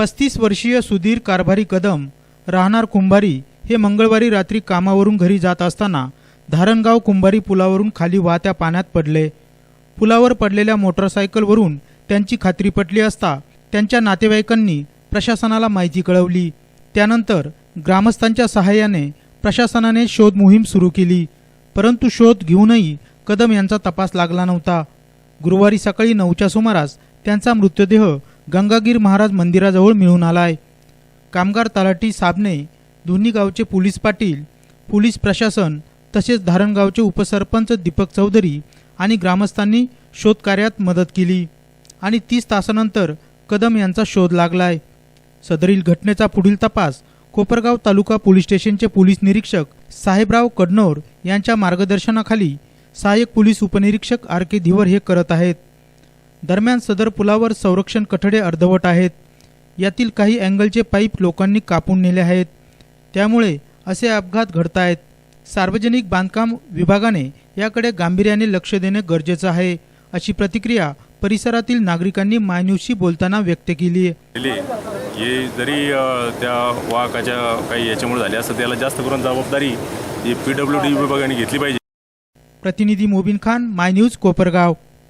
पस्तीस वर्षीय सुधीर कारभारी कदम राहणार कुंभारी हे मंगळवारी रात्री कामावरून घरी जात असताना धारणगाव कुंभारी पुलावरून खाली वाहत्या पाण्यात पडले. पुलावर पडलेल्या मोटरसायकलवरून त्यांची खात्री पटली असता त्यांच्या नातेवाईकांनी प्रशासनाला माहिती कळवली. त्यानंतर ग्रामस्थांच्या सहाय्याने प्रशासनाने शोध मोहीम सुरू केली. परंतु शोध घेऊनही कदम यांचा तपास लागला नव्हता. गुरुवारी सकाळी नऊच्या सुमारास त्यांचा मृतदेह गंगागीर महाराज मंदिराजवळ मिळून आला आहे कामगार तलाठी साबणे दोन्ही गावचे पोलीस पाटील पोलीस प्रशासन तसेच धारणगावचे उपसरपंच दीपक चौधरी आणि ग्रामस्थांनी शोधकार्यात मदत केली आणि तीस तासानंतर कदम यांचा शोध लागलाय. सदरील घटनेचा पुढील तपास कोपरगाव तालुका पोलीस स्टेशनचे पोलीस निरीक्षक साहेबराव कडनोर यांच्या मार्गदर्शनाखाली सहाय्यक पोलीस उपनिरीक्षक आर के धिवर हे करत आहेत. दरम्यान सदर पुलावर संरक्षण कठडे अर्धवट आहेत. यातील काही अँगलचे पाईप लोकांनी कापून नेले आहेत. त्यामुळे असे अपघात घडतायत. सार्वजनिक बांधकाम विभागाने याकडे गांभीर्याने लक्ष देणे गरजेचं आहे अशी प्रतिक्रिया परिसरातील नागरिकांनी मायन्यूजशी बोलताना व्यक्त केली हे जरी त्या वाहकाच्या काही याच्यामुळे झाले असं त्याला जास्त करून जबाबदारी पी डब्ल्यू डी विभागाने घेतली पाहिजे. प्रतिनिधी मोबिन खान माय न्यूज कोपरगाव.